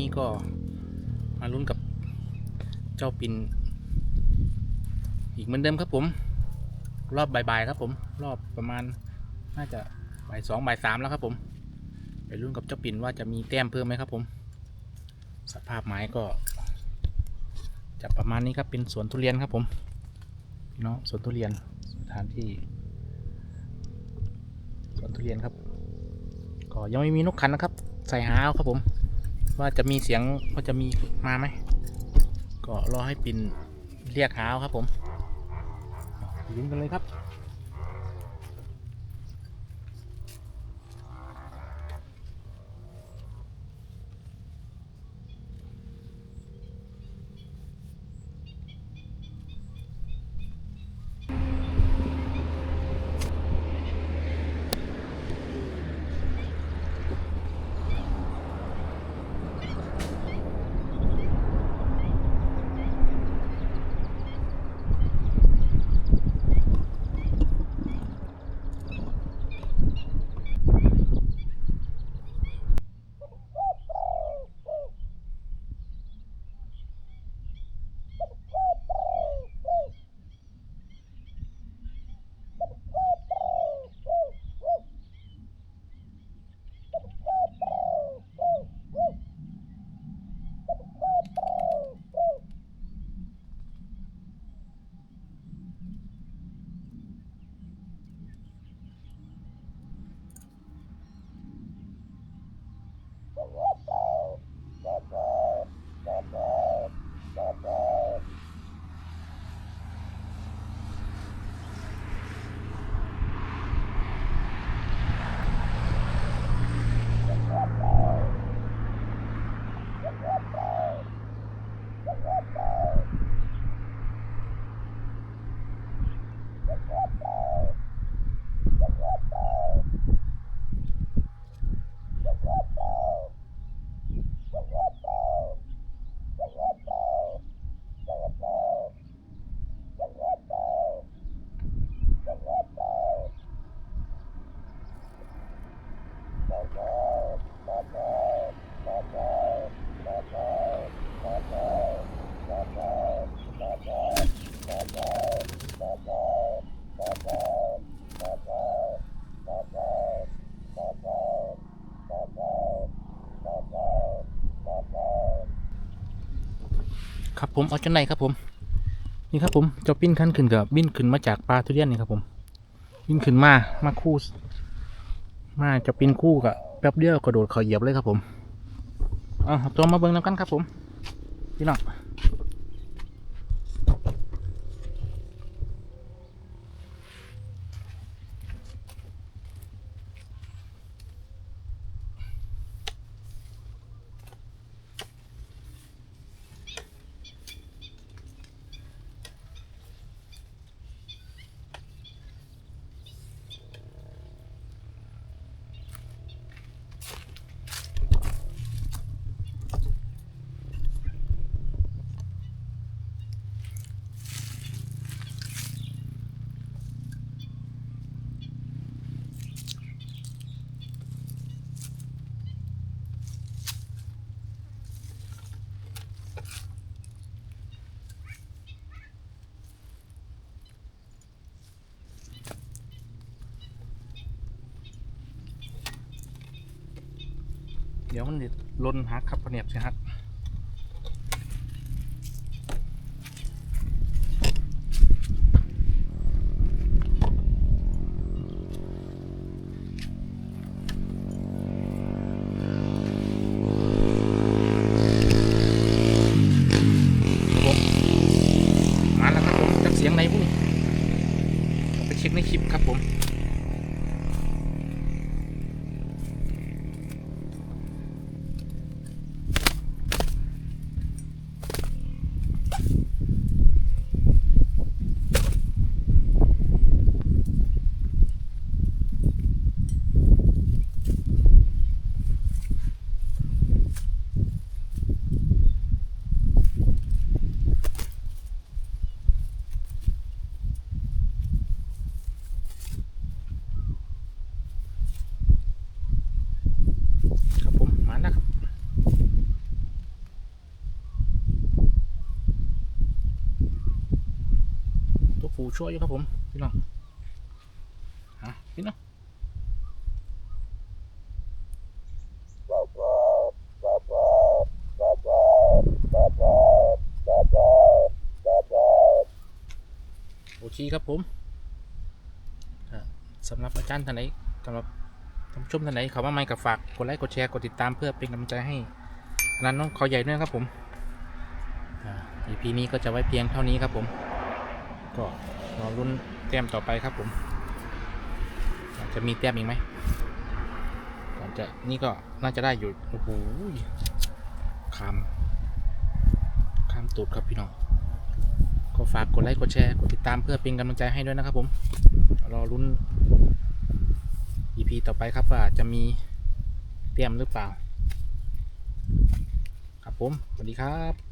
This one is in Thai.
นี้ก็มาลุ้นกับเจ้าปินอีกเหมือนเดิมครับผม รอบบ่ายๆครับผม รอบประมาณน่าจะบ่ายสองบ่ายสามแล้วครับผม ไปลุ้นกับเจ้าปินว่าจะมีแต้มเพิ่มไหมครับผม สภาพไม้ก็จะประมาณนี้ครับเป็นสวนทุเรียนครับผมพี่น้องสวนทุเรียนสถานที่สวนทุเรียนครับ ก็ยังไม่มีนกขันนะครับ ใส่หาเอาครับผม ว่าจะมีเสียงว่าจะมีมาไหมก็รอให้ปินเรียกหาครับผมลุ้นกันเลยครับ ครับผมเอาจังไหนครับผม นี่ครับผมเจ้าปิ้นขั้นขึ้นกับบินขึ้นมาจากปลาทุเรียนนี่ครับผมบินขึ้นมามาคู่ มาเจะปิ้นคู่กับแป๊บเดียวกระโดดเขาเหยียบเลยครับผมเอาตัวมาเบิ้งน้ำกันครับผมพี่น้อง เดี๋ยวมันจะลนหักครับเนียบสิฮักครับผมมาแล้วครับผมจักเสียงไหนบุ้ไปเช็คในคลิปครับผม ครับผมมาแล้วครับตัวฟูช่วยอยู่ครับผมพี่น้องฮะพี่น้องโอเคครับผมสำหรับอาจารย์ท่านไหนสำหรับ ท่านผู้ชมท่านไหนเขามาใหม่กับฝากกดไลค์กดแชร์กดติดตามเพื่อเป็นกำลังใจให้ร้นน้องเขาใหญ่ด้วยครับผมอ่า EP นี้ก็จะไว้เพียงเท่านี้ครับผม ก็รอรุ่นแต้มต่อไปครับผม จะมีแต้มอีกไหมก่อนจะนี่ก็น่าจะได้อยู่โอ้โหคำคำตูดครับพี่น้องก็ฝากกดไลค์กดแชร์กดติดตามเพื่อเป็นกำลังใจให้ด้วยนะครับผม รอรุ่น EP ต่อไปครับว่าจะมีเตรียมหรือเปล่า ครับผม สวัสดีครับ